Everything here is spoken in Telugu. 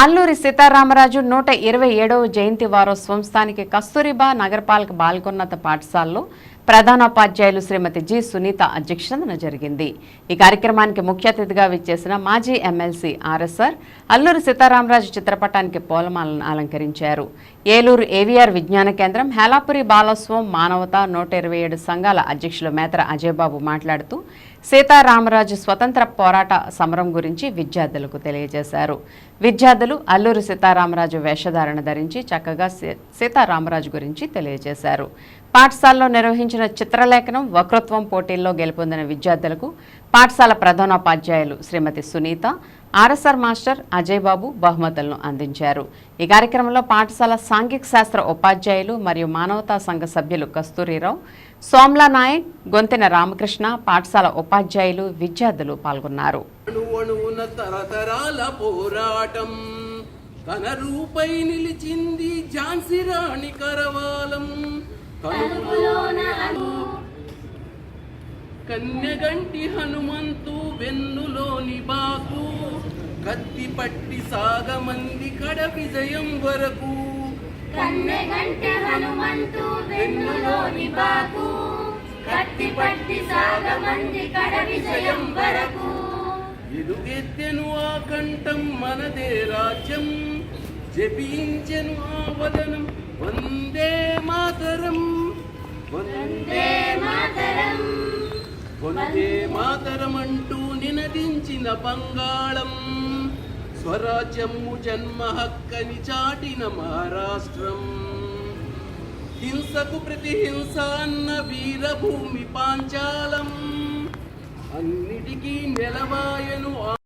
అల్లూరి సీతారామరాజు నూట ఇరవై ఏడవ జయంతి వారోత్సవం స్థానిక కస్తూరిబా నగరపాలక బాల్గొన్నత పాఠశాలలో ప్రధానోపాధ్యాయులు శ్రీమతి జి సునీత అధ్యక్షతన జరిగింది. ఈ కార్యక్రమానికి ముఖ్య అతిథిగా విచ్చేసిన మాజీ ఎమ్మెల్సీ ఆర్ఎస్ఆర్ అల్లూరు సీతారామరాజు చిత్రపటానికి పూలమాలను అలంకరించారు. ఏలూరు ఏవిఆర్ విజ్ఞాన కేంద్రం హేలాపురి బాలోత్సవం మానవత నూట ఇరవై ఏడు సంఘాల అధ్యక్షులు మేతర అజయబాబు మాట్లాడుతూ సీతారామరాజు స్వతంత్ర పోరాట సమరం గురించి విద్యార్థులకు తెలియజేశారు. విద్యార్థులు అల్లూరు సీతారామరాజు వేషధారణ ధరించి చక్కగా సీ- సీతారామరాజు గురించి తెలియజేశారు. పాఠశాలలో నిర్వహించిన చిత్రలేఖనం వక్రత్వం పోటీల్లో గెలుపొందిన విద్యార్థులకు పాఠశాల ప్రధానోపాధ్యాయులు శ్రీమతి సునీత ఆర్ఎస్ఆర్ మాస్టర్ అజయ్ బాబు బహుమతులను అందించారు. ఈ కార్యక్రమంలో పాఠశాల సాంఘిక శాస్త్ర ఉపాధ్యాయులు మరియు మానవతా సంఘ సభ్యులు కస్తూరిరావు సోమ్లా నాయక్ గొంతెన రామకృష్ణ పాఠశాల ఉపాధ్యాయులు విద్యార్థులు పాల్గొన్నారు. పోరాటం తన రూపై నిలిచింది ఝాన్సీ రాణి కరవాలం. కన్యగంటి హనుమంతు వెన్నులోని బాకు. కత్తి పట్టి సాగమంది కడ విజయం వరకు. కన్నెగంటె హనుమంతు వెన్నులోని బాకు. కత్తి పట్టి సాగమంది కడ విజయం వరకు. ఎలుగెత్తెను ఆ కంఠం మనదే రాజ్యం. జపించెను ఆ వదనం వందే వందే వందే మాతరం. వందే మాతరం అంటూ నినదించిన బంగాళం. స్వరాజ్యము జన్మ హక్కని చాటిన మహారాష్ట్రం. హింసకు ప్రతిహింస అన్న వీరభూమి పాంచాలం. అన్నిటికీ నెలవాయను